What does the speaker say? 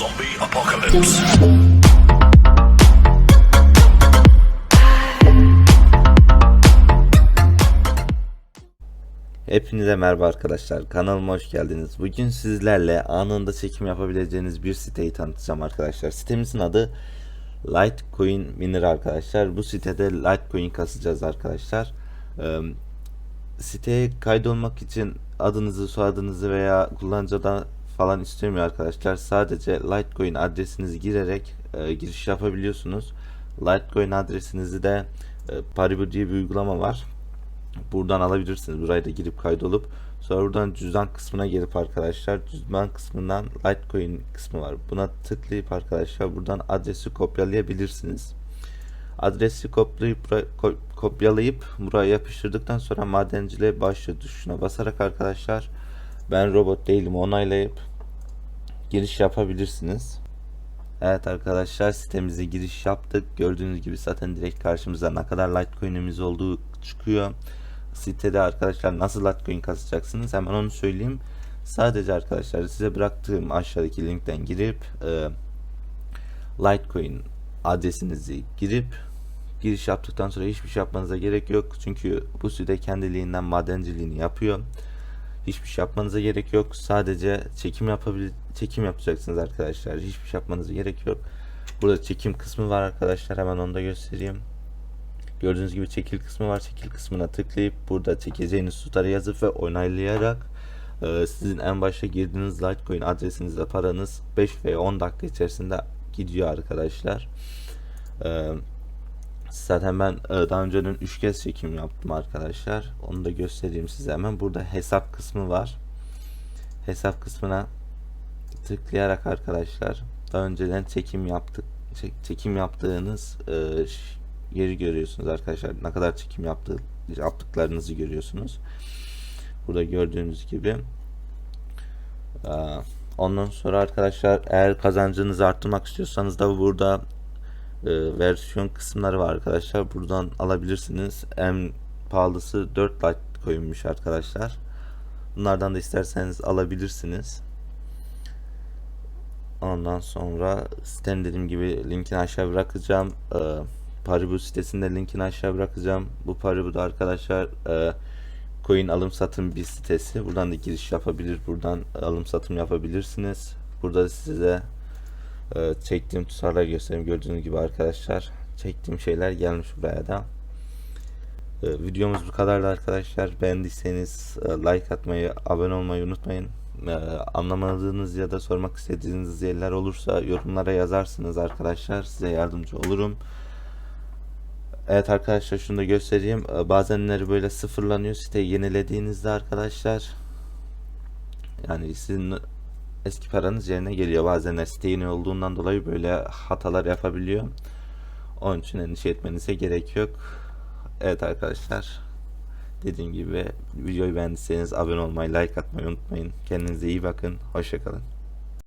Zombie apocalypse. Hepinize merhaba arkadaşlar. Kanalıma hoş geldiniz. Bugün sizlerle anında çekim yapabileceğiniz bir siteyi tanıtacağım arkadaşlar. Sitemizin adı Litecoin Miner arkadaşlar. Bu sitede Litecoin kasacağız arkadaşlar. Ee, siteye kaydolmak için adınızı, soyadınızı veya kullanıcıdan falan istemiyor arkadaşlar. Sadece Litecoin adresinizi girerek e, giriş yapabiliyorsunuz. Litecoin adresinizi de e, Paribu diye bir uygulama var. Buradan alabilirsiniz. Buraya da girip kaydolup sonra buradan cüzdan kısmına gelip arkadaşlar cüzdan kısmından Litecoin kısmı var. Buna tıklayıp arkadaşlar buradan adresi kopyalayabilirsiniz. Adresi kopyalayıp kopyalayıp buraya yapıştırdıktan sonra madenciliğe başla tuşuna basarak arkadaşlar ben robot değilim onaylayıp giriş yapabilirsiniz. Evet arkadaşlar sitemize giriş yaptık. Gördüğünüz gibi zaten direkt karşımıza ne kadar Litecoin'imiz olduğu çıkıyor. Sitede arkadaşlar nasıl Litecoin kasacaksınız hemen onu söyleyeyim. Sadece arkadaşlar size bıraktığım aşağıdaki linkten girip e, Litecoin adresinizi girip giriş yaptıktan sonra hiçbir şey yapmanıza gerek yok. Çünkü bu site kendiliğinden madenciliğini yapıyor. Hiçbir şey yapmanıza gerek yok. Sadece çekim yapabil çekim yapacaksınız arkadaşlar. Hiçbir şey yapmanıza gerek yok. Burada çekim kısmı var arkadaşlar. Hemen onu da göstereyim. Gördüğünüz gibi çekil kısmı var. Çekil kısmına tıklayıp burada çekeceğiniz tutarı yazıp ve onaylayarak e, sizin en başta girdiğiniz Litecoin adresinizle paranız 5 veya 10 dakika içerisinde gidiyor arkadaşlar. E, Zaten ben e, daha önceden 3 kez çekim yaptım arkadaşlar. Onu da göstereyim size hemen. Burada hesap kısmı var. Hesap kısmına tıklayarak arkadaşlar daha önceden çekim yaptık çek- çekim yaptığınız e, yeri görüyorsunuz arkadaşlar. Ne kadar çekim yaptığı yaptıklarınızı görüyorsunuz. Burada gördüğünüz gibi. E, Ondan sonra arkadaşlar eğer kazancınızı arttırmak istiyorsanız da burada e, versiyon kısımları var arkadaşlar. Buradan alabilirsiniz. En pahalısı 4 Litecoin'miş arkadaşlar. Bunlardan da isterseniz alabilirsiniz. Ondan sonra sitenin dediğim gibi linkini aşağı bırakacağım. E, Paribu sitesinde linkini aşağı bırakacağım. Bu Paribu'da arkadaşlar e, coin alım satım bir sitesi. Buradan da giriş yapabilir. Buradan alım satım yapabilirsiniz. Burada size ee, çektiğim tutarları göstereyim. Gördüğünüz gibi arkadaşlar çektiğim şeyler gelmiş buraya da. Ee, videomuz bu kadardı arkadaşlar. Beğendiyseniz e, like atmayı, abone olmayı unutmayın. Ee, anlamadığınız ya da sormak istediğiniz yerler olursa yorumlara yazarsınız arkadaşlar. Size yardımcı olurum. Evet arkadaşlar şunu da göstereyim. Bazenleri böyle sıfırlanıyor. Siteyi yenilediğinizde arkadaşlar yani sizin eski paranız yerine geliyor. Bazen site yeni olduğundan dolayı böyle hatalar yapabiliyor. Onun için endişe etmenize gerek yok. Evet arkadaşlar. Dediğim gibi videoyu beğendiyseniz abone olmayı, like atmayı unutmayın. Kendinize iyi bakın. Hoşçakalın.